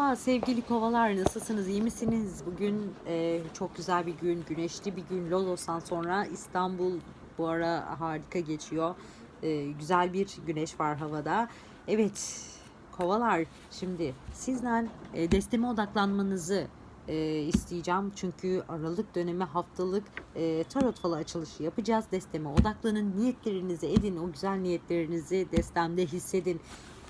Merhaba sevgili kovalar nasılsınız iyi misiniz? Bugün e, çok güzel bir gün güneşli bir gün Lolos'tan sonra İstanbul bu ara harika geçiyor. E, güzel bir güneş var havada. Evet kovalar şimdi sizden e, desteme odaklanmanızı e, isteyeceğim. Çünkü Aralık dönemi haftalık e, tarot falı açılışı yapacağız. Desteme odaklanın niyetlerinizi edin o güzel niyetlerinizi destemde hissedin.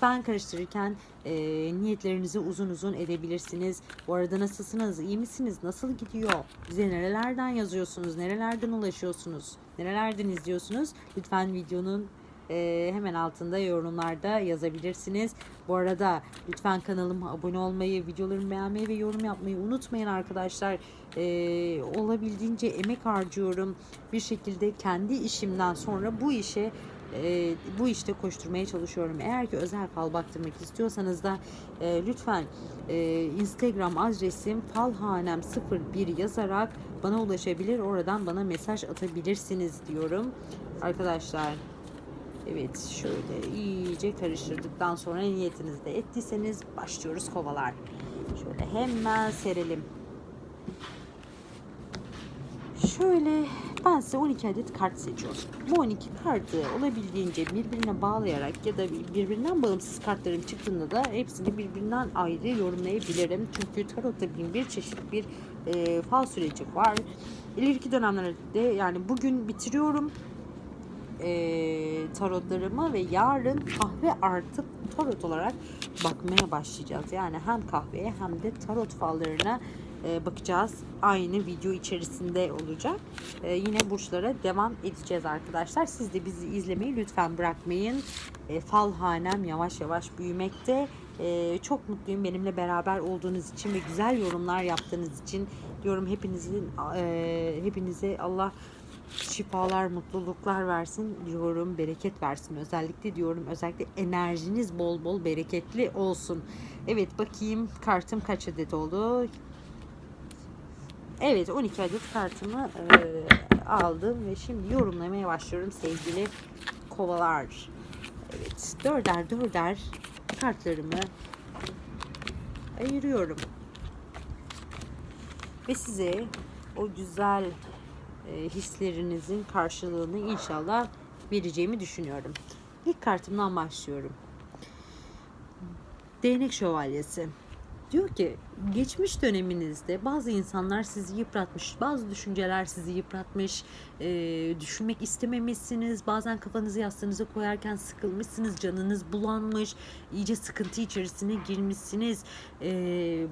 Ben karıştırırken e, niyetlerinizi uzun uzun edebilirsiniz. Bu arada nasılsınız? İyi misiniz? Nasıl gidiyor? Bize nerelerden yazıyorsunuz? Nerelerden ulaşıyorsunuz? Nerelerden izliyorsunuz? Lütfen videonun e, hemen altında yorumlarda yazabilirsiniz. Bu arada lütfen kanalıma abone olmayı, videolarımı beğenmeyi ve yorum yapmayı unutmayın arkadaşlar. E, olabildiğince emek harcıyorum. Bir şekilde kendi işimden sonra bu işe e, bu işte koşturmaya çalışıyorum. Eğer ki özel fal baktırmak istiyorsanız da e, lütfen e, Instagram adresim falhanem01 yazarak bana ulaşabilir. Oradan bana mesaj atabilirsiniz diyorum. Arkadaşlar Evet şöyle iyice karıştırdıktan sonra niyetinizi de ettiyseniz başlıyoruz kovalar. Şöyle hemen serelim. Şöyle ben size 12 adet kart seçiyorum. Bu 12 kartı olabildiğince birbirine bağlayarak ya da birbirinden bağımsız kartlarım çıktığında da hepsini birbirinden ayrı yorumlayabilirim. Çünkü tarotta bin bir çeşit bir e, fal süreci var. İleriki dönemlerde yani bugün bitiriyorum e, tarotlarımı ve yarın kahve artı tarot olarak bakmaya başlayacağız. Yani hem kahveye hem de tarot fallarına e, bakacağız. Aynı video içerisinde olacak. E, yine burçlara devam edeceğiz arkadaşlar. Siz de bizi izlemeyi lütfen bırakmayın. E, fal hanem yavaş yavaş büyümekte. Çok mutluyum benimle beraber olduğunuz için ve güzel yorumlar yaptığınız için diyorum hepinizin hepinize Allah şifalar, mutluluklar versin diyorum, bereket versin özellikle diyorum. Özellikle enerjiniz bol bol bereketli olsun. Evet bakayım kartım kaç adet oldu? Evet 12 adet kartımı e, aldım ve şimdi yorumlamaya başlıyorum sevgili kovalar. Evet dörder dörder kartlarımı ayırıyorum. Ve size o güzel e, hislerinizin karşılığını inşallah vereceğimi düşünüyorum. İlk kartımdan başlıyorum. Değnek şövalyesi. Diyor ki geçmiş döneminizde bazı insanlar sizi yıpratmış, bazı düşünceler sizi yıpratmış, e, düşünmek istememişsiniz, bazen kafanızı yastığınıza koyarken sıkılmışsınız, canınız bulanmış, iyice sıkıntı içerisine girmişsiniz, e,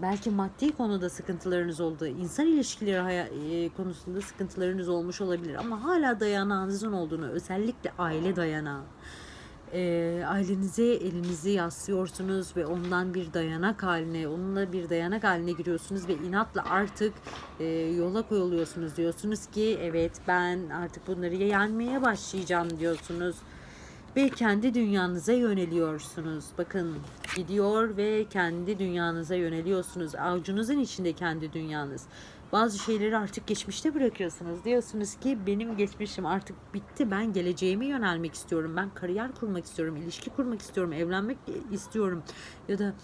belki maddi konuda sıkıntılarınız oldu, insan ilişkileri e, konusunda sıkıntılarınız olmuş olabilir ama hala dayanağınızın olduğunu, özellikle aile dayanağı e, ailenize elinizi yaslıyorsunuz ve ondan bir dayanak haline, onunla bir dayanak haline giriyorsunuz ve inatla artık e, yola koyuluyorsunuz. Diyorsunuz ki evet ben artık bunları yenmeye başlayacağım diyorsunuz. Ve kendi dünyanıza yöneliyorsunuz. Bakın gidiyor ve kendi dünyanıza yöneliyorsunuz. Avucunuzun içinde kendi dünyanız. Bazı şeyleri artık geçmişte bırakıyorsunuz. Diyorsunuz ki benim geçmişim artık bitti. Ben geleceğime yönelmek istiyorum. Ben kariyer kurmak istiyorum. ilişki kurmak istiyorum. Evlenmek istiyorum. Ya da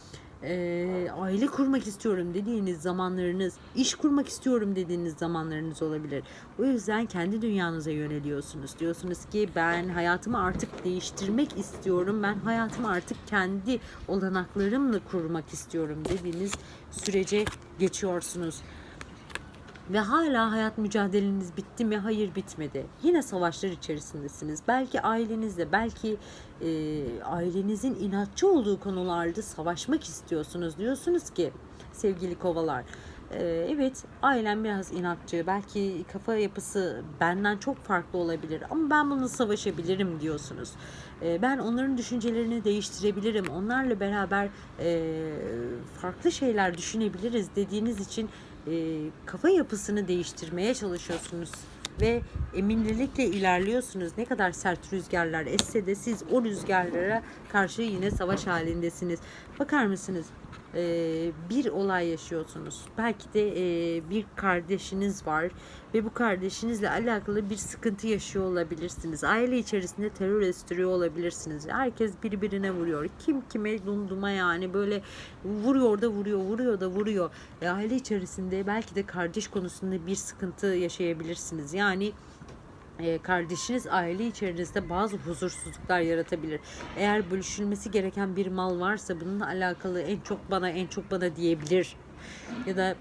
e, aile kurmak istiyorum dediğiniz zamanlarınız, iş kurmak istiyorum dediğiniz zamanlarınız olabilir. O yüzden kendi dünyanıza yöneliyorsunuz. Diyorsunuz ki ben hayatımı artık değiştirmek istiyorum. Ben hayatımı artık kendi olanaklarımla kurmak istiyorum dediğiniz sürece geçiyorsunuz. Ve hala hayat mücadeleniz bitti mi? Hayır bitmedi. Yine savaşlar içerisindesiniz. Belki ailenizle, belki e, ailenizin inatçı olduğu konularda savaşmak istiyorsunuz. Diyorsunuz ki sevgili kovalar, e, evet ailem biraz inatçı. Belki kafa yapısı benden çok farklı olabilir ama ben bunu savaşabilirim diyorsunuz. E, ben onların düşüncelerini değiştirebilirim. Onlarla beraber e, farklı şeyler düşünebiliriz dediğiniz için kafa yapısını değiştirmeye çalışıyorsunuz ve eminlilikle ilerliyorsunuz. Ne kadar sert rüzgarlar esse de siz o rüzgarlara karşı yine savaş halindesiniz. Bakar mısınız? Ee, bir olay yaşıyorsunuz. Belki de e, bir kardeşiniz var ve bu kardeşinizle alakalı bir sıkıntı yaşıyor olabilirsiniz. Aile içerisinde terör estiriyor olabilirsiniz. Herkes birbirine vuruyor. Kim kime dumduma yani böyle vuruyor da vuruyor, vuruyor da vuruyor. E, aile içerisinde belki de kardeş konusunda bir sıkıntı yaşayabilirsiniz. Yani e, kardeşiniz aile içerisinde bazı huzursuzluklar yaratabilir. Eğer bölüşülmesi gereken bir mal varsa bununla alakalı en çok bana en çok bana diyebilir. Ya da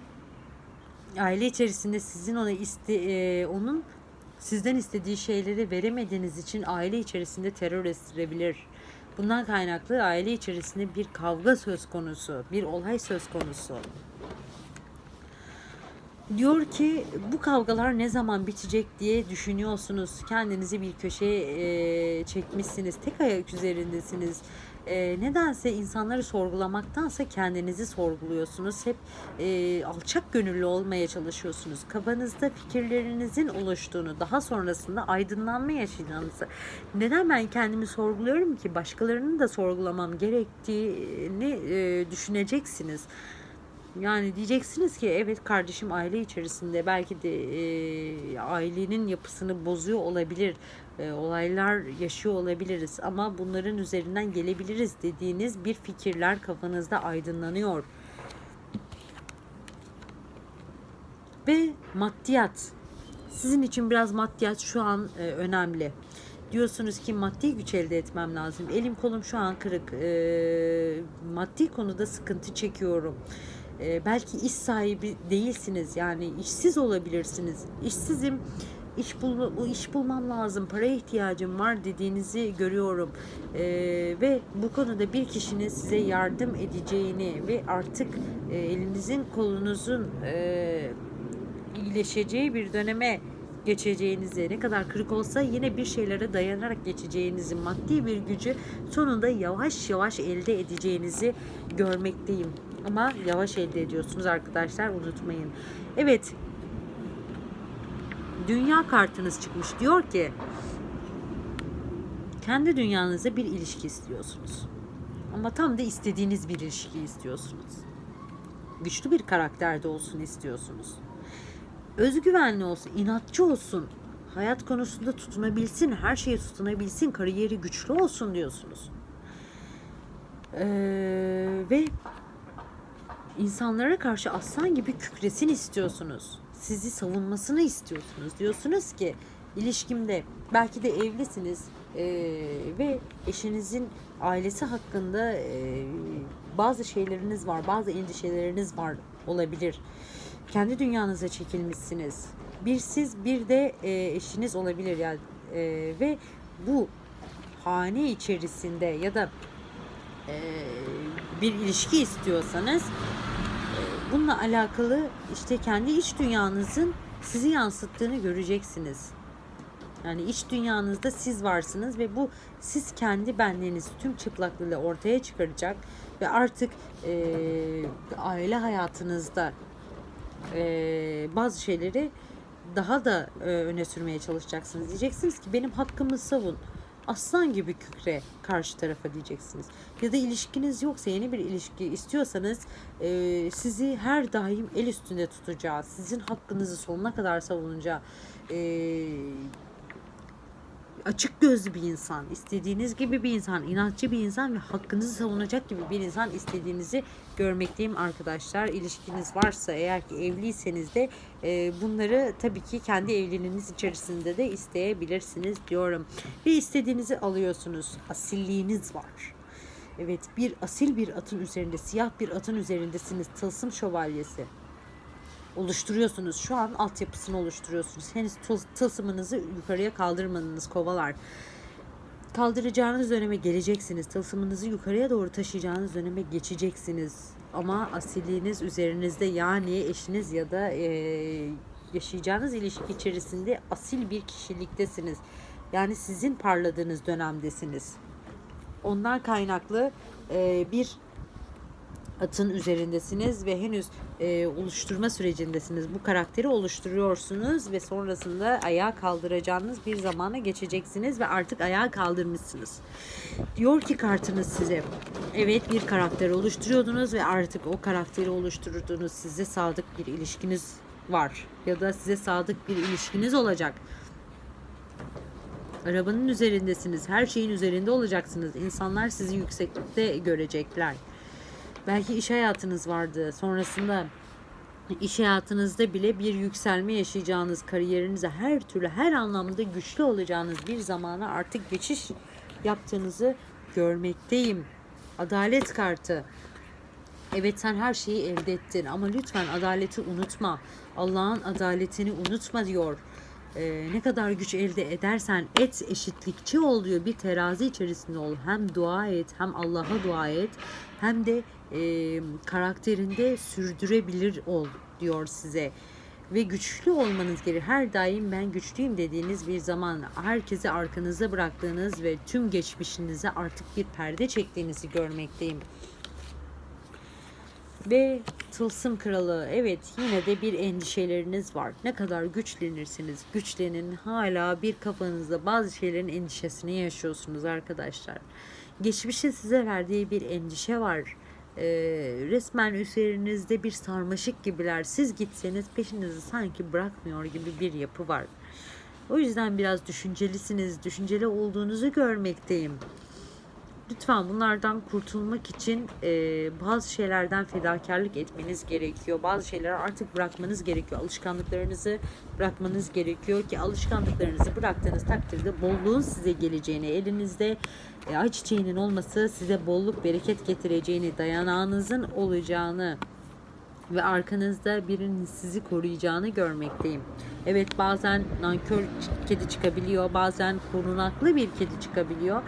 aile içerisinde sizin ona iste e, onun sizden istediği şeyleri veremediğiniz için aile içerisinde terör estirebilir. Bundan kaynaklı aile içerisinde bir kavga söz konusu, bir olay söz konusu. Diyor ki bu kavgalar ne zaman bitecek diye düşünüyorsunuz. Kendinizi bir köşeye e, çekmişsiniz. Tek ayak üzerindesiniz. E, nedense insanları sorgulamaktansa kendinizi sorguluyorsunuz. Hep e, alçak gönüllü olmaya çalışıyorsunuz. Kafanızda fikirlerinizin oluştuğunu, daha sonrasında aydınlanma yaşayacağınızı. Neden ben kendimi sorguluyorum ki? Başkalarının da sorgulamam gerektiğini e, düşüneceksiniz. Yani diyeceksiniz ki evet kardeşim aile içerisinde belki de e, ailenin yapısını bozuyor olabilir. E, olaylar yaşıyor olabiliriz ama bunların üzerinden gelebiliriz dediğiniz bir fikirler kafanızda aydınlanıyor. Ve maddiyat. Sizin için biraz maddiyat şu an e, önemli. Diyorsunuz ki maddi güç elde etmem lazım. Elim kolum şu an kırık. E, maddi konuda sıkıntı çekiyorum. E, belki iş sahibi değilsiniz. Yani işsiz olabilirsiniz. İşsizim. iş bul iş bulmam lazım. Paraya ihtiyacım var dediğinizi görüyorum. E, ve bu konuda bir kişinin size yardım edeceğini ve artık e, elinizin kolunuzun e, iyileşeceği bir döneme geçeceğinizi ne kadar kırık olsa yine bir şeylere dayanarak geçeceğinizi maddi bir gücü sonunda yavaş yavaş elde edeceğinizi görmekteyim. Ama yavaş elde ediyorsunuz arkadaşlar unutmayın. Evet. Dünya kartınız çıkmış. Diyor ki kendi dünyanızda bir ilişki istiyorsunuz. Ama tam da istediğiniz bir ilişki istiyorsunuz. Güçlü bir karakterde olsun istiyorsunuz. Özgüvenli olsun, inatçı olsun. Hayat konusunda tutunabilsin, her şeye tutunabilsin, kariyeri güçlü olsun diyorsunuz. Ee, ve insanlara karşı aslan gibi kükresin istiyorsunuz. Sizi savunmasını istiyorsunuz. Diyorsunuz ki ilişkimde belki de evlisiniz e, ve eşinizin ailesi hakkında e, bazı şeyleriniz var, bazı endişeleriniz var olabilir. Kendi dünyanıza çekilmişsiniz. Bir siz bir de e, eşiniz olabilir yani e, ve bu hane içerisinde ya da e, bir ilişki istiyorsanız bununla alakalı işte kendi iç dünyanızın sizi yansıttığını göreceksiniz. Yani iç dünyanızda siz varsınız ve bu siz kendi benliğinizi tüm çıplaklığıyla ortaya çıkaracak ve artık e, aile hayatınızda e, bazı şeyleri daha da e, öne sürmeye çalışacaksınız. Diyeceksiniz ki benim hakkımı savun aslan gibi kükre karşı tarafa diyeceksiniz. Ya da ilişkiniz yoksa yeni bir ilişki istiyorsanız e, sizi her daim el üstünde tutacağı, sizin hakkınızı sonuna kadar savunacağı, e, açık gözlü bir insan, istediğiniz gibi bir insan, inatçı bir insan ve hakkınızı savunacak gibi bir insan istediğinizi görmekteyim arkadaşlar. İlişkiniz varsa eğer ki evliyseniz de e, bunları tabii ki kendi evliliğiniz içerisinde de isteyebilirsiniz diyorum. Ve istediğinizi alıyorsunuz. Asilliğiniz var. Evet bir asil bir atın üzerinde, siyah bir atın üzerindesiniz. Tılsım şövalyesi oluşturuyorsunuz. Şu an altyapısını oluşturuyorsunuz. Henüz tılsımınızı yukarıya kaldırmadınız kovalar. Kaldıracağınız döneme geleceksiniz. Tılsımınızı yukarıya doğru taşıyacağınız döneme geçeceksiniz. Ama asilliğiniz üzerinizde yani eşiniz ya da e, yaşayacağınız ilişki içerisinde asil bir kişiliktesiniz. Yani sizin parladığınız dönemdesiniz. Ondan kaynaklı e, bir atın üzerindesiniz ve henüz e, oluşturma sürecindesiniz. Bu karakteri oluşturuyorsunuz ve sonrasında ayağa kaldıracağınız bir zamana geçeceksiniz ve artık ayağa kaldırmışsınız. Diyor ki kartınız size evet bir karakter oluşturuyordunuz ve artık o karakteri oluşturduğunuz size sadık bir ilişkiniz var ya da size sadık bir ilişkiniz olacak. Arabanın üzerindesiniz. Her şeyin üzerinde olacaksınız. İnsanlar sizi yükseklikte görecekler. Belki iş hayatınız vardı. Sonrasında iş hayatınızda bile bir yükselme yaşayacağınız, kariyerinize her türlü her anlamda güçlü olacağınız bir zamana artık geçiş yaptığınızı görmekteyim. Adalet kartı. Evet sen her şeyi elde ettin ama lütfen adaleti unutma. Allah'ın adaletini unutma diyor. Ee, ne kadar güç elde edersen et eşitlikçi ol diyor. Bir terazi içerisinde ol. Hem dua et hem Allah'a dua et hem de e, karakterinde sürdürebilir ol diyor size. Ve güçlü olmanız gerekir. Her daim ben güçlüyüm dediğiniz bir zaman herkesi arkanıza bıraktığınız ve tüm geçmişinize artık bir perde çektiğinizi görmekteyim. Ve tılsım kralı evet yine de bir endişeleriniz var. Ne kadar güçlenirsiniz güçlenin hala bir kafanızda bazı şeylerin endişesini yaşıyorsunuz arkadaşlar. Geçmişin size verdiği bir endişe var. Ee, resmen üzerinizde bir sarmaşık gibiler. Siz gitseniz peşinizi sanki bırakmıyor gibi bir yapı var. O yüzden biraz düşüncelisiniz. Düşünceli olduğunuzu görmekteyim. Lütfen bunlardan kurtulmak için e, bazı şeylerden fedakarlık etmeniz gerekiyor. Bazı şeyleri artık bırakmanız gerekiyor. Alışkanlıklarınızı bırakmanız gerekiyor ki alışkanlıklarınızı bıraktığınız takdirde bolluğun size geleceğini, elinizde e, ayçiçeğinin olması size bolluk, bereket getireceğini, dayanağınızın olacağını ve arkanızda birinin sizi koruyacağını görmekteyim. Evet bazen nankör kedi çıkabiliyor, bazen korunaklı bir kedi çıkabiliyor.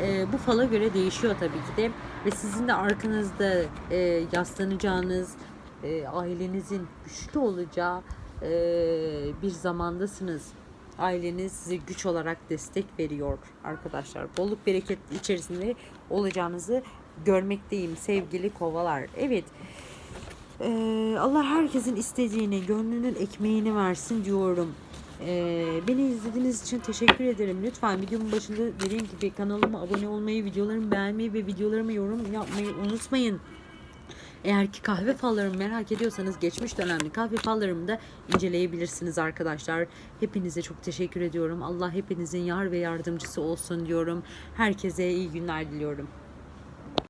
Ee, bu fala göre değişiyor tabii ki de. Ve sizin de arkanızda e, yaslanacağınız, e, ailenizin güçlü olacağı e, bir zamandasınız. Aileniz size güç olarak destek veriyor arkadaşlar. Bolluk bereket içerisinde olacağınızı görmekteyim sevgili kovalar. Evet. Ee, Allah herkesin istediğini, gönlünün ekmeğini versin diyorum. Ee, beni izlediğiniz için teşekkür ederim. Lütfen videomun başında dediğim gibi kanalıma abone olmayı, videolarımı beğenmeyi ve videolarıma yorum yapmayı unutmayın. Eğer ki kahve fallarımı merak ediyorsanız geçmiş dönemli kahve fallarımı da inceleyebilirsiniz arkadaşlar. Hepinize çok teşekkür ediyorum. Allah hepinizin yar ve yardımcısı olsun diyorum. Herkese iyi günler diliyorum.